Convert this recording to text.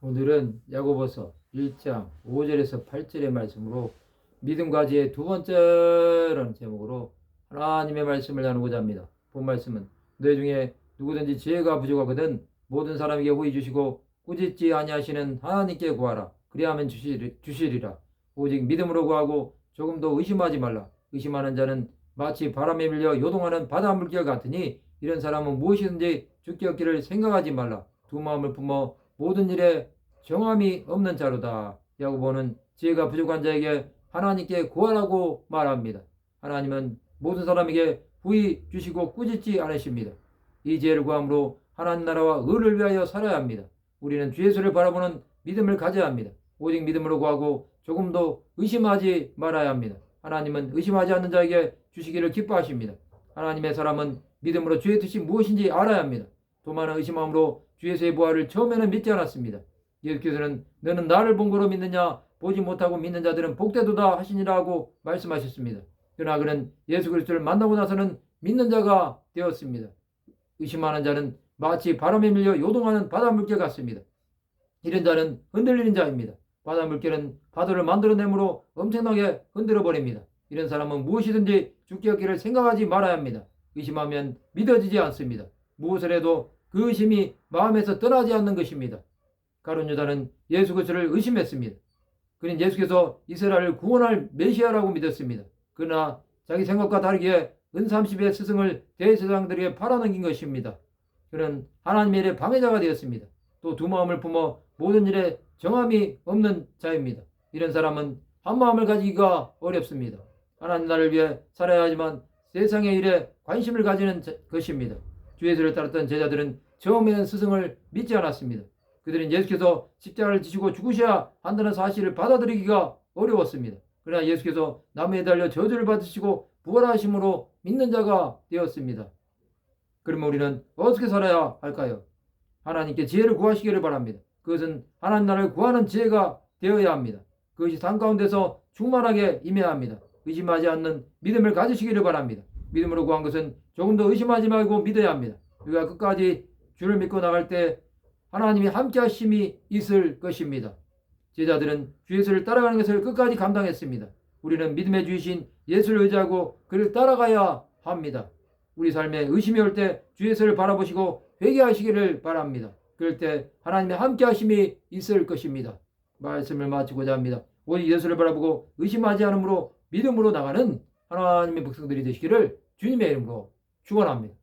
오늘은 야고보서 1장 5절에서 8절의 말씀으로 믿음 과제의 두 번째라는 제목으로 하나님의 말씀을 나누고자 합니다. 본 말씀은 너희 중에 누구든지 지혜가 부족하거든 모든 사람에게 호의 주시고 꾸짖지 아니하시는 하나님께 구하라. 그리하면 주시리, 주시리 라. 오직 믿음으로 구하고 조금도 의심하지 말라. 의심하는 자는 마치 바람에 밀려 요동하는 바다 물결 같으니 이런 사람은 무엇이든지 죽기 없기를 생각하지 말라. 두 마음을 품어 모든 일에 정함이 없는 자로다. 야고보는 지혜가 부족한 자에게 하나님께 구하라고 말합니다. 하나님은 모든 사람에게 후히 주시고 꾸짖지 않으십니다. 이 지혜를 구함으로 하나님 나라와 의를 위하여 살아야 합니다. 우리는 주 예수를 바라보는 믿음을 가져야 합니다. 오직 믿음으로 구하고 조금도 의심하지 말아야 합니다. 하나님은 의심하지 않는 자에게 주시기를 기뻐하십니다. 하나님의 사람은 믿음으로 주의 뜻이 무엇인지 알아야 합니다. 또 많은 의심함으로 주 예수의 부활을 처음에는 믿지 않았습니다. 예수께서는 너는 나를 본 거로 믿느냐 보지 못하고 믿는 자들은 복되도다 하시니라고 말씀하셨습니다. 그러나 그는 예수 그리스도를 만나고 나서는 믿는 자가 되었습니다. 의심하는 자는 마치 바람에 밀려 요동하는 바다 물결 같습니다. 이런 자는 흔들리는 자입니다. 바다 물결은 파도를 만들어내므로 엄청나게 흔들어 버립니다. 이런 사람은 무엇이든지 죽기 없기를 생각하지 말아야 합니다. 의심하면 믿어지지 않습니다. 무엇을 해도 그 의심이 마음에서 떠나지 않는 것입니다. 가론 유다는 예수 그리스도를 의심했습니다. 그는 예수께서 이스라엘을 구원할 메시아라고 믿었습니다. 그러나 자기 생각과 다르게 은삼십의 스승을 대제사장들에게 팔아넘긴 것입니다. 그는 하나님의 일의 방해자가 되었습니다. 또 두 마음을 품어 모든 일에 정함이 없는 자입니다. 이런 사람은 한 마음을 가지기가 어렵습니다. 하나님 나를 위해 살아야 하지만 세상의 일에 관심을 가지는 자- 것입니다. 주 예수를 따랐던 제자들은 처음에는 스승을 믿지 않았습니다. 그들은 예수께서 십자가를 지시고 죽으셔야 한다는 사실을 받아들이기가 어려웠습니다. 그러나 예수께서 나무에 달려 저주를 받으시고 부활하심으로 믿는 자가 되었습니다. 그러면 우리는 어떻게 살아야 할까요? 하나님께 지혜를 구하시기를 바랍니다. 그것은 하나님 나라를 구하는 지혜가 되어야 합니다. 그것이 삶 가운데서 충만하게 임해야 합니다. 의심하지 않는 믿음을 가지시기를 바랍니다. 믿음으로 구한 것은 조금 더 의심하지 말고 믿어야 합니다. 우리가 끝까지 주를 믿고 나갈 때 하나님이 함께 하심이 있을 것입니다. 제자들은 주 예수를 따라가는 것을 끝까지 감당했습니다. 우리는 믿음의 주이신 예수를 의지하고 그를 따라가야 합니다. 우리 삶에 의심이 올 때 주 예수를 바라보시고 회개하시기를 바랍니다. 그럴 때 하나님의 함께 하심이 있을 것입니다. 말씀을 마치고자 합니다. 오직 예수를 바라보고 의심하지 않으므로 믿음으로 나가는 하나님의 백성들이 되시기를 주님의 이름으로 축원합니다.